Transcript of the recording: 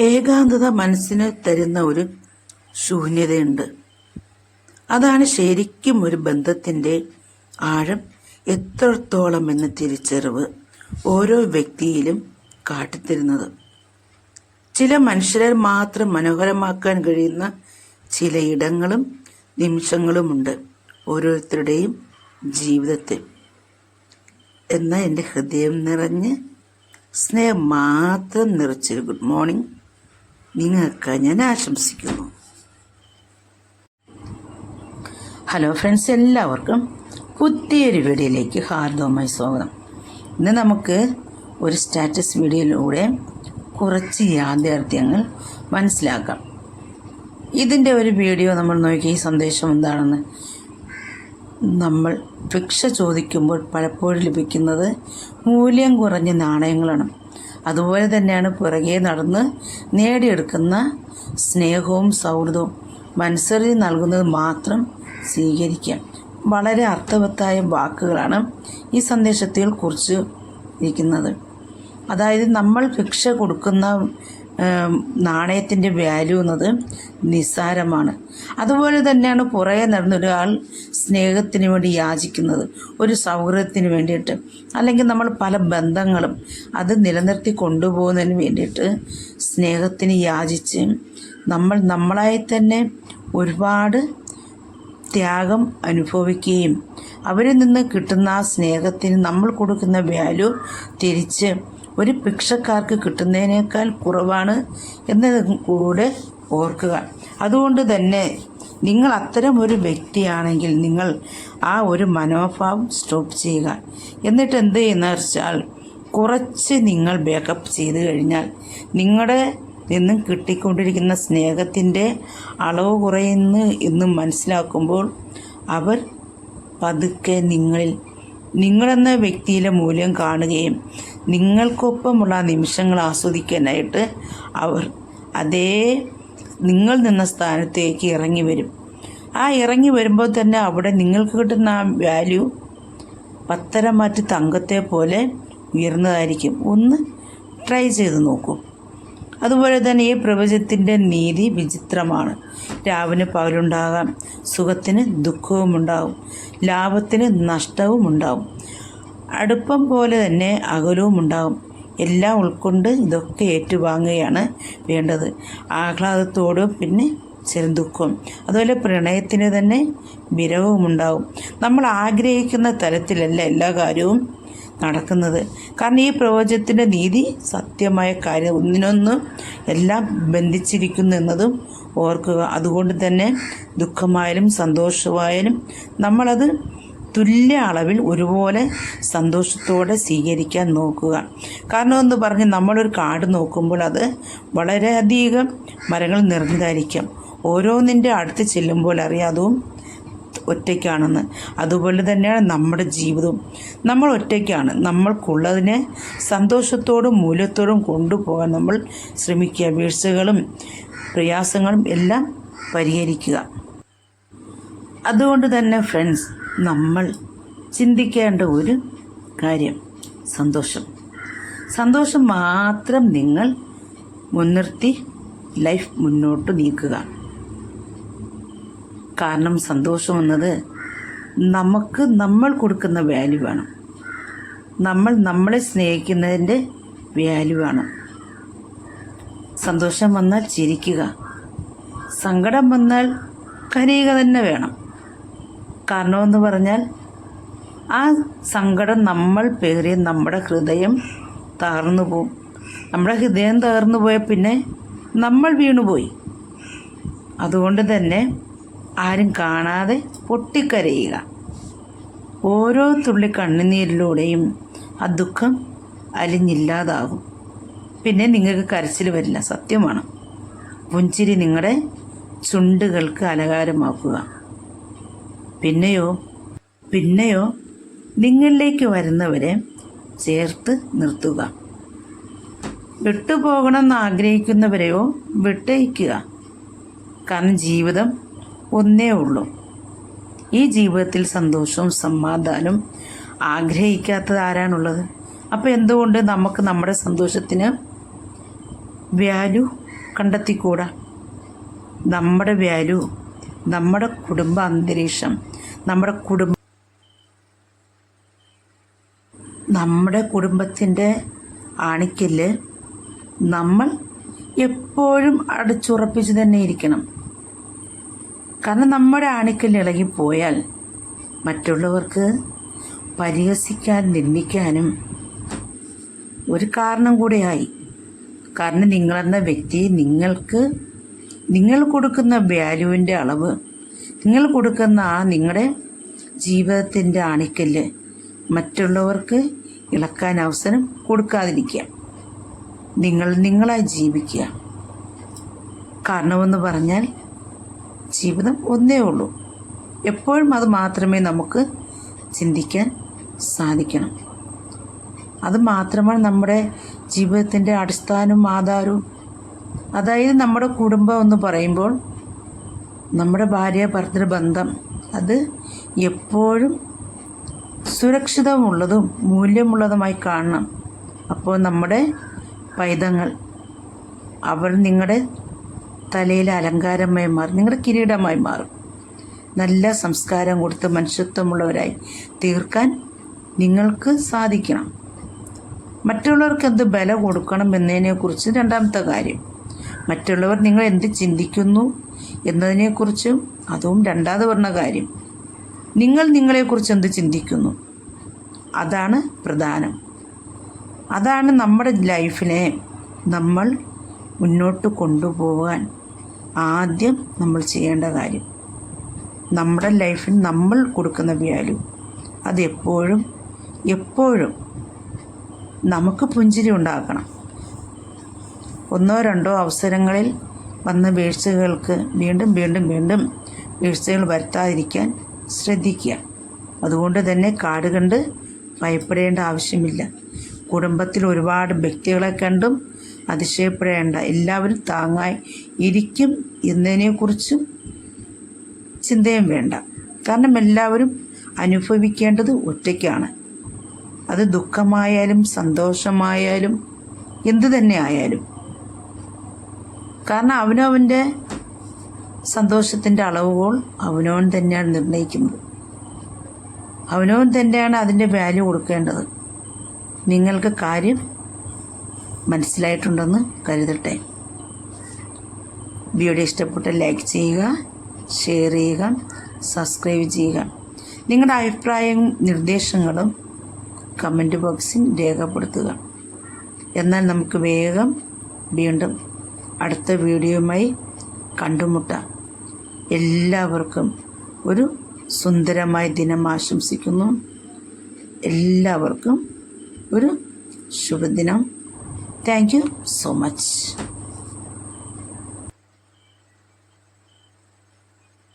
ഏകാന്തത മനസ്സിന് തരുന്ന ഒരു ശൂന്യതയുണ്ട്. അതാണ് ശരിക്കും ഒരു ബന്ധത്തിന്റെ ആഴം എത്രത്തോളം എന്ന തിരിച്ചറിവ് ഓരോ വ്യക്തിയിലും കാട്ടിത്തരുന്നത്. ചില മനുഷ്യരെ മാത്രം മനോഹരമാക്കാൻ കഴിയുന്ന ചില ഇടങ്ങളും നിമിഷങ്ങളുമുണ്ട് ഓരോരുത്തരുടെയും ജീവിതത്തിൽ. എന്നാൽ എന്റെ ഹൃദയം നിറഞ്ഞ് സ്നേഹം മാത്രം നിറച്ചൊരു ഗുഡ് മോർണിംഗ്. നിങ്ങൾക്ക് ഞാൻ ആശംസിക്കുന്നു. ഹലോ ഫ്രണ്ട്സ് എല്ലാവർക്കും പുതിയൊരു വീഡിയോയിലേക്ക് ഹാർദവമായി സ്വാഗതം. ഇന്ന് നമുക്ക് ഒരു സ്റ്റാറ്റസ് വീഡിയോയിലൂടെ കുറച്ച് യാഥാർത്ഥ്യങ്ങൾ മനസ്സിലാക്കാം. ഇതിന്റെ ഒരു വീഡിയോ നമ്മൾ നോക്കി ഈ സന്ദേശം എന്താണെന്ന് നമ്മൾ ഭിക്ഷ ചോദിക്കുമ്പോൾ പലപ്പോഴും ലഭിക്കുന്നത് മൂല്യം കുറഞ്ഞ നാണയങ്ങളാണ്. അതുപോലെ തന്നെയാണ് പുറകെ നടന്ന് നേടിയെടുക്കുന്ന സ്നേഹവും സൗഹൃദവും. മനസ്സറിഞ്ഞ് നൽകുന്നത് മാത്രം സ്വീകരിക്കാം. വളരെ അർത്ഥവത്തായ വാക്കുകളാണ് ഈ സന്ദേശത്തിൽ കുറിച്ച് ഇരിക്കുന്നത്. അതായത് നമ്മൾ ഭിക്ഷ കൊടുക്കുന്ന നാണയത്തിന്റെ വാല്യൂ എന്നത് നിസ്സാരമാണ്. അതുപോലെ തന്നെയാണ് പുറകെ നടന്ന ഒരാൾ സ്നേഹത്തിന് വേണ്ടി യാചിക്കുന്നത് ഒരു സൗഹൃദത്തിന് വേണ്ടിയിട്ട് അല്ലെങ്കിൽ നമ്മൾ പല ബന്ധങ്ങളും അത് നിലനിർത്തി കൊണ്ടുപോകുന്നതിന് വേണ്ടിയിട്ട് സ്നേഹത്തിന് യാചിച്ച് നമ്മൾ നമ്മളായി തന്നെ ഒരുപാട് ത്യാഗം അനുഭവിക്കുകയും അവരിൽ നിന്ന് കിട്ടുന്ന ആ സ്നേഹത്തിന് നമ്മൾ കൊടുക്കുന്ന വാല്യൂ തിരിച്ച് ഒരു ഭിക്ഷക്കാർക്ക് കിട്ടുന്നതിനേക്കാൾ കുറവാണ് എന്നതും കൂടെ ഓർക്കുക. അതുകൊണ്ട് തന്നെ നിങ്ങൾ അത്തരം ഒരു വ്യക്തിയാണെങ്കിൽ നിങ്ങൾ ആ ഒരു മനോഭാവം സ്റ്റോപ്പ് ചെയ്യുക. എന്നിട്ട് എന്ത് ചെയ്യുന്ന വെച്ചാൽ കുറച്ച് നിങ്ങൾ ബേക്കപ്പ് ചെയ്ത് കഴിഞ്ഞാൽ നിങ്ങളുടെ നിന്നും കിട്ടിക്കൊണ്ടിരിക്കുന്ന സ്നേഹത്തിന്റെ അളവ് കുറയുന്നു എന്ന് മനസ്സിലാക്കുമ്പോൾ അവർ പതുക്കെ നിങ്ങളിൽ നിങ്ങളെന്ന വ്യക്തിയിലെ മൂല്യം കാണുകയും നിങ്ങൾക്കൊപ്പമുള്ള നിമിഷങ്ങൾ ആസ്വദിക്കാനായിട്ട് അവർ അതേ നിങ്ങൾ നിന്ന സ്ഥാനത്തേക്ക് ഇറങ്ങി വരും. ആ ഇറങ്ങി വരുമ്പോൾ തന്നെ അവിടെ നിങ്ങൾക്ക് കിട്ടുന്ന ആ വാല്യൂ പത്തരമാറ്റ് തങ്കത്തെ പോലെ ഉയർന്നതായിരിക്കും. ഒന്ന് ട്രൈ ചെയ്ത് നോക്കൂ. അതുപോലെ തന്നെ ഈ പ്രപഞ്ചത്തിന്റെ നീതി വിചിത്രമാണ്. രാവിന് പകലുണ്ടാകാം സുഖത്തിന് ദുഃഖവും ഉണ്ടാകും ലാഭത്തിന് നഷ്ടവും ഉണ്ടാകും അടുപ്പം പോലെ തന്നെ അകലവും ഉണ്ടാകും. എല്ലാം ഉൾക്കൊണ്ട് ഇതൊക്കെ ഏറ്റുവാങ്ങുകയാണ് വേണ്ടത്. ആഹ്ലാദത്തോടും പിന്നെ ചില ദുഃഖം അതുപോലെ പ്രണയത്തിന് തന്നെ വിരവും ഉണ്ടാവും നമ്മൾ ആഗ്രഹിക്കുന്ന തരത്തിലല്ല എല്ലാ കാര്യവും നടക്കുന്നത്. കാരണം ഈ പ്രവചനത്തിന്റെ നീതി സത്യമായ കാര്യം. ഒന്നിനൊന്നും എല്ലാം ബന്ധിച്ചിരിക്കുന്നു എന്നതും ഓർക്കുക. അതുകൊണ്ട് തന്നെ ദുഃഖമായാലും സന്തോഷമായാലും നമ്മളത് തുല്യ അളവിൽ ഒരുപോലെ സന്തോഷത്തോടെ സ്വീകരിക്കാൻ നോക്കുക. കാരണം എന്ന് പറഞ്ഞ് നമ്മളൊരു കാട് നോക്കുമ്പോൾ അത് വളരെയധികം മരങ്ങൾ നിറഞ്ഞതായിരിക്കും. ഓരോന്നിന്റെ അടുത്ത് ചെല്ലുമ്പോൾ അറിയാം അതും ഒറ്റയ്ക്കാണെന്ന്. അതുപോലെ തന്നെയാണ് നമ്മുടെ ജീവിതവും. നമ്മൾ ഒറ്റയ്ക്കാണ്. നമ്മൾക്കുള്ളതിനെ സന്തോഷത്തോടും മൂല്യത്തോടും കൊണ്ടുപോകാൻ നമ്മൾ ശ്രമിക്കുക. വീഴ്ചകളും പ്രയാസങ്ങളും എല്ലാം പരിഹരിക്കുക. അതുകൊണ്ട് തന്നെ ഫ്രണ്ട്സ് നമ്മൾ ചിന്തിക്കേണ്ട ഒരു കാര്യം. സന്തോഷം. സന്തോഷം മാത്രം നിങ്ങൾ മുൻനിർത്തി ലൈഫ് മുന്നോട്ട് നീക്കുക. കാരണം സന്തോഷം എന്നത് നമുക്ക് നമ്മൾ കൊടുക്കുന്ന വാല്യൂ ആണ് നമ്മൾ നമ്മളെ സ്നേഹിക്കുന്നതിന്റെ വാല്യൂ ആണ് സന്തോഷം വന്നാൽ ചിരിക്കുക. സങ്കടം വന്നാൽ കരയുക തന്നെ വേണം. കാരണമെന്ന് പറഞ്ഞാൽ ആ സങ്കടം നമ്മൾ പേറിയ നമ്മുടെ ഹൃദയം തകർന്നു പോവും. നമ്മുടെ ഹൃദയം തകർന്നു പോയ പിന്നെ നമ്മൾ വീണുപോയി. അതുകൊണ്ട് തന്നെ ആരും കാണാതെ പൊട്ടിക്കരയുക. ഓരോ തുള്ളി കണ്ണുനീരിലൂടെയും ആ ദുഃഖം അലിഞ്ഞില്ലാതാകും. പിന്നെ നിങ്ങൾക്ക് കരച്ചിൽ വരില്ല സത്യമാണ്. പുഞ്ചിരി നിങ്ങളുടെ ചുണ്ടുകൾക്ക് അലങ്കാരമാക്കുക. പിന്നെയോ പിന്നെയോ നിങ്ങളിലേക്ക് വരുന്നവരെ ചേർത്ത് നിർത്തുക. വിട്ടുപോകണമെന്ന് ആഗ്രഹിക്കുന്നവരെയോ വിട്ടയക്കുക. കാരണം ജീവിതം ഒന്നേ ഉള്ളൂ. ഈ ജീവിതത്തിൽ സന്തോഷവും സമാധാനവും ആഗ്രഹിക്കാത്തത് ആരാണുള്ളത്? അപ്പോൾ എന്തുകൊണ്ട് നമുക്ക് നമ്മുടെ സന്തോഷത്തിന് വാല്യൂ കണ്ടെത്തിക്കൂടാ? നമ്മുടെ വാല്യൂ നമ്മുടെ കുടുംബ അന്തരീക്ഷം നമ്മുടെ കുടുംബ നമ്മുടെ കുടുംബത്തിന്റെ ആണിക്കൽ നമ്മൾ എപ്പോഴും അടച്ചുറപ്പിച്ച് തന്നെ ഇരിക്കണം. കാരണം നമ്മുടെ ആണിക്കൽ ഇളകിപ്പോയാൽ മറ്റുള്ളവർക്ക് പരിഹസിക്കാൻ നിന്ദിക്കാനും ഒരു കാരണം കൂടെയായി. കാരണം നിങ്ങളെന്ന വ്യക്തി നിങ്ങൾക്ക് നിങ്ങൾ കൊടുക്കുന്ന വാല്യൂവിന്റെ അളവ് നിങ്ങൾ കൊടുക്കുന്ന ആ നിങ്ങളുടെ ജീവിതത്തിന്റെ അണിക്കൽ മറ്റുള്ളവർക്ക് ഇളക്കാൻ അവസരം കൊടുക്കാതിരിക്കുക. നിങ്ങൾ നിങ്ങളായി ജീവിക്കുക. കാരണമെന്ന് പറഞ്ഞാൽ ജീവിതം ഒന്നേ ഉള്ളൂ. എപ്പോഴും അത് മാത്രമേ നമുക്ക് ചിന്തിക്കാൻ സാധിക്കണം. അത് മാത്രമാണ് നമ്മുടെ ജീവിതത്തിന്റെ അടിസ്ഥാനവും ആധാരവും. അതായത് നമ്മുടെ കുടുംബം എന്ന് പറയുമ്പോൾ നമ്മുടെ ഭാര്യ ഭർത്തൃ ബന്ധം അത് എപ്പോഴും സുരക്ഷിതമുള്ളതും മൂല്യമുള്ളതുമായി കാണണം. അപ്പോൾ നമ്മുടെ പൈതങ്ങൾ അവർ നിങ്ങളുടെ തലയിലെ അലങ്കാരമായി മാറും നിങ്ങളുടെ കിരീടമായി മാറും. നല്ല സംസ്കാരം കൊടുത്ത് മനുഷ്യത്വമുള്ളവരായി തീർക്കാൻ നിങ്ങൾക്ക് സാധിക്കണം. മറ്റുള്ളവർക്ക് എന്ത് ബല കൊടുക്കണം എന്നതിനെക്കുറിച്ച് രണ്ടാമത്തെ കാര്യം. മറ്റുള്ളവർ നിങ്ങൾ എന്ത് ചിന്തിക്കുന്നു എന്നതിനെക്കുറിച്ചും അതും രണ്ടാമത് പറഞ്ഞ കാര്യം. നിങ്ങൾ നിങ്ങളെക്കുറിച്ച് എന്ത് ചിന്തിക്കുന്നു? അതാണ് പ്രധാനം. അതാണ് നമ്മുടെ ലൈഫിനെ നമ്മൾ മുന്നോട്ട് കൊണ്ടുപോകാൻ ആദ്യം നമ്മൾ ചെയ്യേണ്ട കാര്യം. നമ്മുടെ ലൈഫിൽ നമ്മൾ കൊടുക്കുന്ന വാല്യൂ അതെപ്പോഴും എപ്പോഴും നമുക്ക് പുഞ്ചിരി ഉണ്ടാക്കണം. ഒന്നോ രണ്ടോ അവസരങ്ങളിൽ വന്ന വീഴ്ചകൾക്ക് വീണ്ടും വീണ്ടും വീണ്ടും വീഴ്ചകൾ വരുത്താതിരിക്കാൻ ശ്രദ്ധിക്കുക. അതുകൊണ്ട് തന്നെ കാട് കണ്ട് ഭയപ്പെടേണ്ട ആവശ്യമില്ല. കുടുംബത്തിൽ ഒരുപാട് വ്യക്തികളെ കണ്ടും അതിശയപ്പെടേണ്ട. എല്ലാവരും താങ്ങായി ഇരിക്കും എന്നതിനെക്കുറിച്ചും ചിന്തയും വേണ്ട. കാരണം എല്ലാവരും അനുഭവിക്കേണ്ടത് ഒറ്റയ്ക്കാണ്. അത് ദുഃഖമായാലും സന്തോഷമായാലും എന്തു തന്നെ ആയാലും. കാരണം അവനവന്റെ സന്തോഷത്തിന്റെ അളവുകൾ അവനവൻ തന്നെയാണ് നിർണയിക്കുന്നത്. അവനവൻ തന്നെയാണ് അതിന്റെ വാല്യൂ കൊടുക്കേണ്ടത്. നിങ്ങൾക്ക് കാര്യം മനസ്സിലായിട്ടുണ്ടെന്ന് കരുതട്ടെ. വീഡിയോ ഇഷ്ടപ്പെട്ട ലൈക്ക് ചെയ്യുക ഷെയർ ചെയ്യുക സബ്സ്ക്രൈബ് ചെയ്യുക. നിങ്ങളുടെ അഭിപ്രായവും നിർദ്ദേശങ്ങളും കമന്റ് ബോക്സിൽ രേഖപ്പെടുത്തുക. എന്നാൽ നമുക്ക് വേഗം വീണ്ടും അടുത്ത വീഡിയോയുമായി കണ്ടുമുട്ടാം. എല്ലാവർക്കും ഒരു സുന്ദരമായ ദിനം ആശംസിക്കുന്നു. എല്ലാവർക്കും ഒരു ശുഭദിനം. Thank you so much